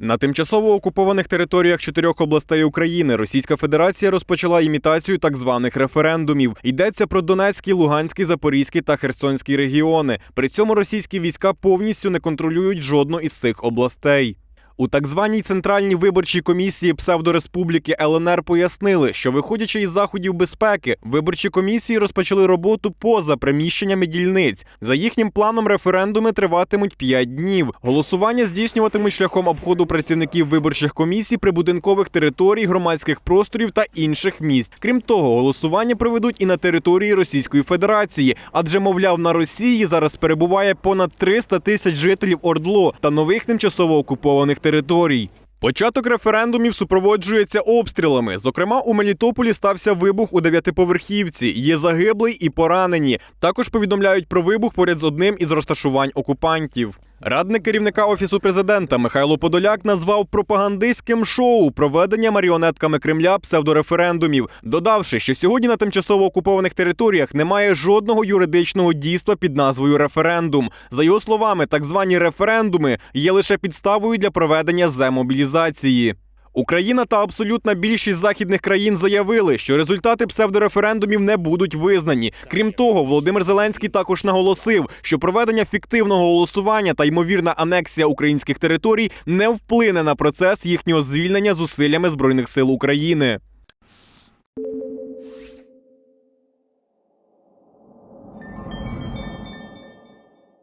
На тимчасово окупованих територіях чотирьох областей України Російська Федерація розпочала імітацію так званих референдумів. Йдеться про Донецький, Луганський, Запорізький та Херсонський регіони. При цьому російські війська повністю не контролюють жодну із цих областей. У так званій центральній виборчій комісії псевдореспубліки ЛНР пояснили, що виходячи із заходів безпеки, виборчі комісії розпочали роботу поза приміщеннями дільниць. За їхнім планом, референдуми триватимуть 5 днів. Голосування здійснюватимуть шляхом обходу працівників виборчих комісій прибудинкових територій, громадських просторів та інших місць. Крім того, голосування проведуть і на території Російської Федерації, адже, мовляв, на Росії зараз перебуває понад 300 тисяч жителів Ордло та нових тимчасово окупованих територій. Початок референдумів супроводжується обстрілами. Зокрема, у Мелітополі стався вибух у дев'ятиповерхівці. Є загиблий і поранені. Також повідомляють про вибух поряд з одним із розташувань окупантів. Радник керівника офісу президента Михайло Подоляк назвав пропагандистським шоу проведення маріонетками Кремля псевдореферендумів, додавши, що сьогодні на тимчасово окупованих територіях немає жодного юридичного дійства під назвою референдум. За його словами, так звані референдуми є лише підставою для проведення земобілізації. Україна та абсолютна більшість західних країн заявили, що результати псевдореферендумів не будуть визнані. Крім того, Володимир Зеленський також наголосив, що проведення фіктивного голосування та ймовірна анексія українських територій не вплине на процес їхнього звільнення зусиллями збройних сил України.